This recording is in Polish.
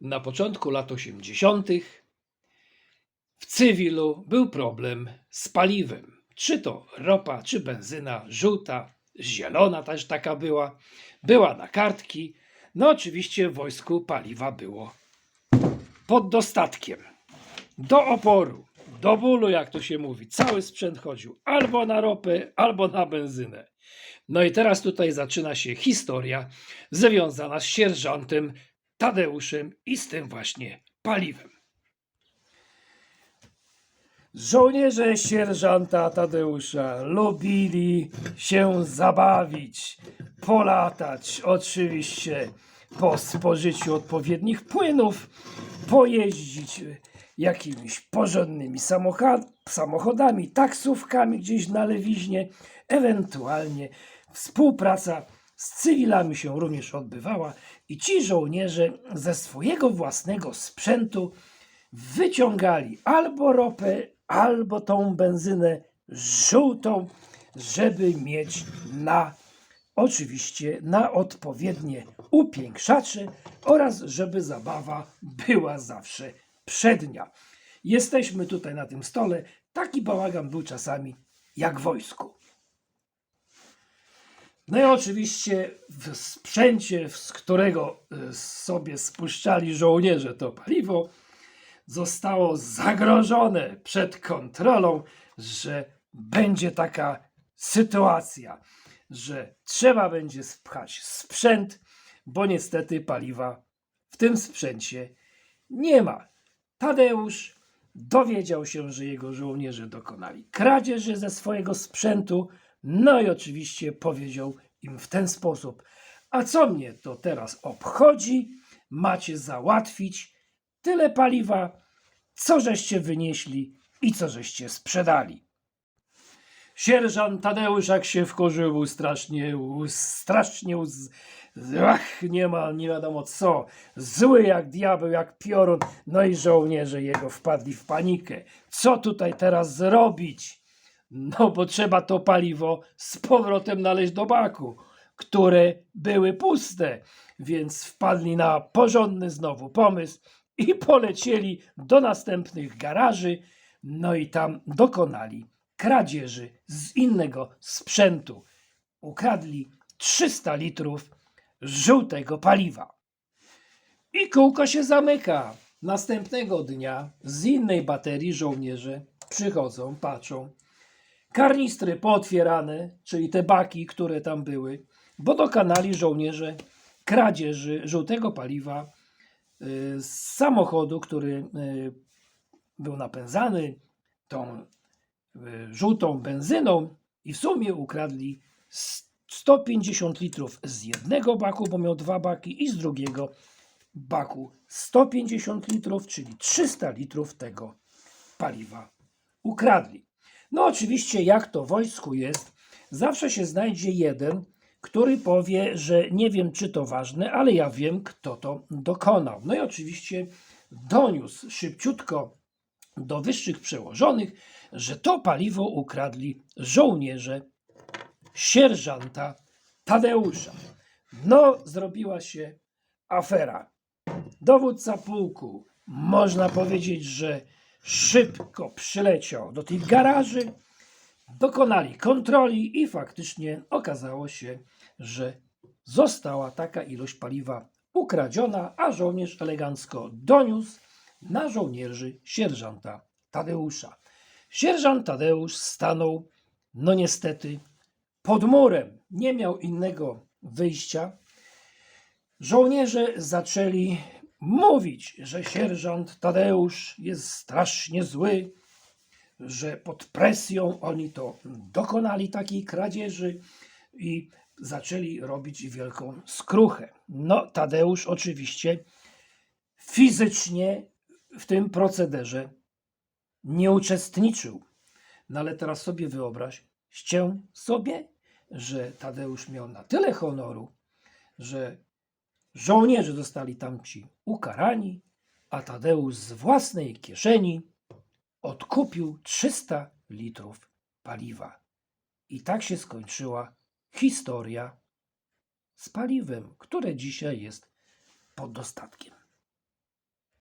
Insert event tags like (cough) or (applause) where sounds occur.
na początku lat 80. w cywilu był problem z paliwem. Czy to ropa, czy benzyna, żółta, zielona też taka była. Była na kartki. No oczywiście w wojsku paliwa było pod dostatkiem. Do oporu, do bólu, jak to się mówi. Cały sprzęt chodził albo na ropę, albo na benzynę. No i teraz tutaj zaczyna się historia związana z sierżantem Tadeuszem i z tym właśnie paliwem. Żołnierze sierżanta Tadeusza lubili się zabawić, polatać, oczywiście po spożyciu odpowiednich płynów, pojeździć jakimiś porządnymi samochodami, taksówkami gdzieś na lewiźnie, ewentualnie współpraca z cywilami się również odbywała i ci żołnierze ze swojego własnego sprzętu wyciągali albo ropę, albo tą benzynę żółtą, żeby mieć na oczywiście na odpowiednie upiększacze oraz żeby zabawa była zawsze przednia. Jesteśmy tutaj na tym stole. Taki bałagan był czasami jak wojsku. No i oczywiście w sprzęcie, z którego y, sobie spuszczali żołnierze to paliwo, zostało zagrożone przed kontrolą, że będzie taka sytuacja, że trzeba będzie spchać sprzęt, bo niestety paliwa w tym sprzęcie nie ma. Tadeusz dowiedział się, że jego żołnierze dokonali kradzieży ze swojego sprzętu, no i oczywiście powiedział im w ten sposób: A co mnie to teraz obchodzi? Macie załatwić tyle paliwa, co żeście wynieśli i co żeście sprzedali. Sierżant Tadeusz jak się wkurzył, strasznie, strasznie, ach, nie ma, nie wiadomo co, zły jak diabeł, jak piorun, no i żołnierze jego wpadli w panikę. Co tutaj teraz zrobić? No bo trzeba to paliwo z powrotem naleźć do baku, które były puste, więc wpadli na porządny znowu pomysł i (laughs) polecieli do następnych garaży, no i tam dokonali kradzieży z innego sprzętu. Ukradli 300 litrów żółtego paliwa. I kółko się zamyka. Następnego dnia z innej baterii żołnierze przychodzą, patrzą. Karnistry pootwierane, czyli te baki, które tam były, bo dokonali żołnierze kradzieży żółtego paliwa y, z samochodu, który y, był napędzany tą y, żółtą benzyną i w sumie ukradli s- 150 litrów z jednego baku, bo miał dwa baki, i z drugiego baku 150 litrów, czyli 300 litrów tego paliwa ukradli. No oczywiście, jak to w wojsku jest, zawsze się znajdzie jeden, który powie, że nie wiem, czy to ważne, ale ja wiem, kto to dokonał. No i oczywiście doniósł szybciutko do wyższych przełożonych, że to paliwo ukradli żołnierze sierżanta Tadeusza. No, zrobiła się afera. Dowódca pułku, można powiedzieć, że szybko przyleciał do tych garaży, dokonali kontroli i faktycznie okazało się, że została taka ilość paliwa ukradziona, a żołnierz elegancko doniósł na żołnierzy sierżanta Tadeusza. Sierżant Tadeusz stanął, no niestety, pod murem. Nie miał innego wyjścia. Żołnierze zaczęli mówić, że sierżant Tadeusz jest strasznie zły, że pod presją oni to dokonali takiej kradzieży i zaczęli robić wielką skruchę. No, Tadeusz oczywiście fizycznie w tym procederze nie uczestniczył. No ale teraz sobie wyobraź, ścię sobie, że Tadeusz miał na tyle honoru, że żołnierze zostali tamci ukarani, a Tadeusz z własnej kieszeni odkupił 300 litrów paliwa. I tak się skończyła historia z paliwem, które dzisiaj jest pod dostatkiem.